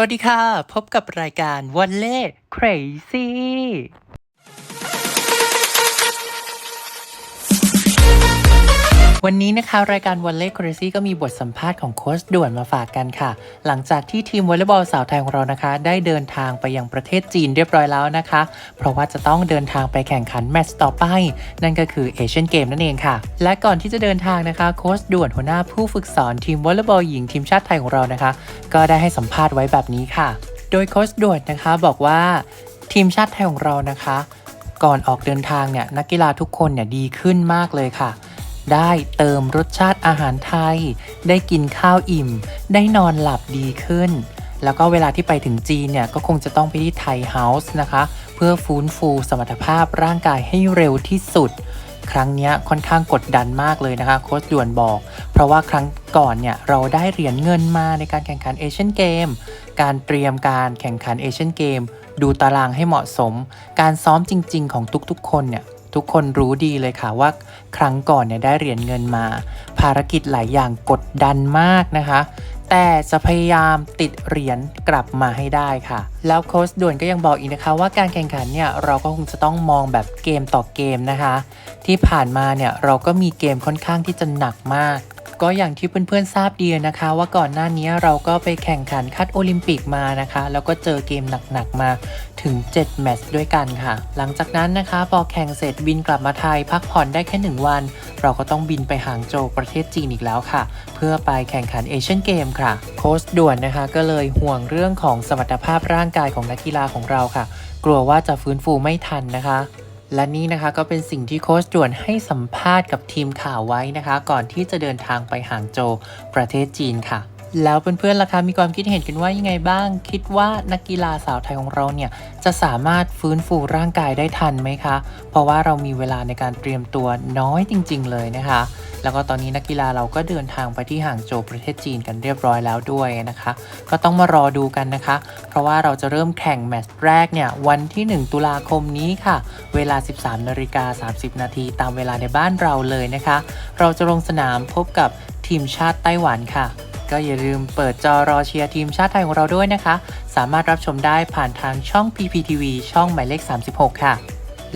วัสดีค่ะ พบกับรายการวันเล่ crazy วันนี้นะคะรายการวันเล่ crazy ก็มีบทสัมภาษณ์ของโค้ชด่วนมาฝากกันค่ะ หลังจากที่ทีมวอลเลย์บอลสาวไทยของเรานะคะ ได้เดินทางไปยังประเทศจีนเรียบร้อยแล้วนะคะ เพราะว่าจะต้องเดินทางไปแข่งขันแมตช์ต่อไป นั่นก็คือเอเชียนเกมนั่นเองค่ะ และก่อนที่จะเดินทางนะคะโค้ชด่วนหัวหน้าผู้ฝึกสอนทีมวอลเลย์บอลหญิงทีมชาติไทยของเรานะคะ ก็ได้ให้สัมภาษณ์ไว้แบบนี้ค่ะ โดยโค้ชด่วนนะคะบอกว่าทีมชาติไทยของเรานะคะ ก่อนออกเดินทางเนี่ยนักกีฬาทุกคนเนี่ยดีขึ้นมากเลยค่ะ ได้เติมรสชาติอาหารไทย ได้กินข้าวอิ่ม ได้นอนหลับดีขึ้น แล้วก็เวลาที่ไปถึงจีนเนี่ยก็คงจะต้องไปที่ไทยเฮาส์นะคะ เพื่อฟื้นฟูสมรรถภาพร่างกายให้เร็วที่สุด ครั้งนี้ค่อนข้างกดดันมากเลยนะคะโค้ชด่วนบอก เพราะว่าครั้งก่อนเนี่ยเราได้เหรียญเงินมาในการแข่งขันเอเชียนเกมการเตรียมการแข่งขันเอเชียนเกมดูตารางให้เหมาะสม การซ้อมจริง ๆ ของทุกๆ คนเนี่ย ทุกคนรู้ดีเลยค่ะว่าครั้งก่อนเนี่ยได้เหรียญเงินมา ภารกิจหลายอย่างกดดันมากนะคะ แต่จะพยายามติดเหรียญกลับมาให้ได้ค่ะ แล้วโค้ชด่วนก็ยังบอกอีกนะคะว่าการแข่งขันเนี่ยเราก็คงจะต้องมองแบบเกมต่อเกมนะคะ ที่ผ่านมาเนี่ยเราก็มีเกมค่อนข้างที่จะหนักมาก ก็อย่างที่เพื่อนๆทราบดีนะคะ ว่าก่อนหน้านี้เราก็ไปแข่งขันคัดโอลิมปิกมานะคะ แล้วก็เจอเกมหนักๆมาถึง 7 แมตช์ด้วยกันค่ะ หลังจากนั้นนะคะ พอแข่งเสร็จบินกลับมาไทย พักผ่อนได้แค่ 1 วัน เราก็ต้องบินไปหางโจวประเทศจีนอีกแล้วค่ะ เพื่อไปแข่งขันเอเชียนเกมค่ะ โค้ชด่วนนะคะ ก็เลยห่วงเรื่องของสมรรถภาพร่างกายของนักกีฬาของเราค่ะ กลัวว่าจะฟื้นฟูไม่ทันนะคะ และนี่นะคะก็เป็นสิ่งที่โค้ชด่วนให้สัมภาษณ์กับทีมข่าวไว้นะคะ ก่อนที่จะเดินทางไปหางโจวประเทศจีนค่ะ แล้วเพื่อนๆล่ะคะมีความคิดเห็นกันว่ายังไงบ้าง คิดว่านักกีฬาสาวไทยของเราเนี่ยจะสามารถฟื้นฟูร่างกายได้ทันไหมคะ เพราะว่าเรามีเวลาในการเตรียมตัวน้อยจริง ๆ เลยนะคะ แล้วก็ตอนนี้นักกีฬาเราก็เดินทางไปที่ห่างโจวประเทศจีนกันเรียบร้อยแล้วด้วยนะคะ ก็ต้องมารอดูกันนะคะ เพราะว่าเราจะเริ่มแข่งแมตช์แรกเนี่ยวันที่ 1 ตุลาคมนี้ค่ะ เวลา 13นาฬิกา30 นาทีตามเวลาในบ้านเราเลยนะคะ เราจะลงสนามพบกับทีมชาติไต้หวันค่ะ ก็อย่าลืมเปิดจอรอเชียร์ทีมชาติไทยของเราด้วยนะคะ สามารถรับชมได้ผ่านทางช่อง PPTV ช่องหมายเลข 36 ค่ะ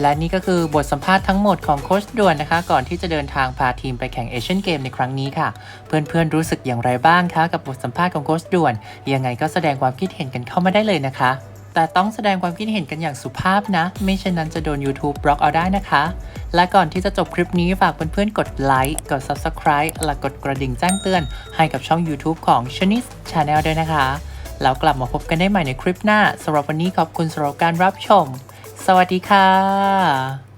และนี่ก็คือบทสัมภาษณ์ทั้งหมดของโค้ชด่วนนะคะ ก่อนที่จะเดินทางพาทีมไปแข่งเอเชียนเกมในครั้งนี้ค่ะ เพื่อนๆรู้สึกอย่างไรบ้างคะกับบทสัมภาษณ์ของโค้ชด่วน ยังไงก็แสดงความคิดเห็นกันเข้ามาได้เลยนะคะ แต่ต้องแสดงความคิดเห็นกันอย่างสุภาพนะ ไม่เช่นนั้นจะโดน YouTube บล็อกเอาได้นะคะ และก่อนที่จะจบคลิปนี้ฝากเพื่อนๆกดไลค์กด Subscribe และกดกระดิ่งแจ้งเตือน ให้กับช่อง YouTube ของ c h a n i s Channel ด้วยนะคะ แล้วกลับมาพบกันได้ใหม่ในคลิปหน้าสำหรับวันนี้ขอบคุณสำหรับการรับชม สวัสดีค่ะ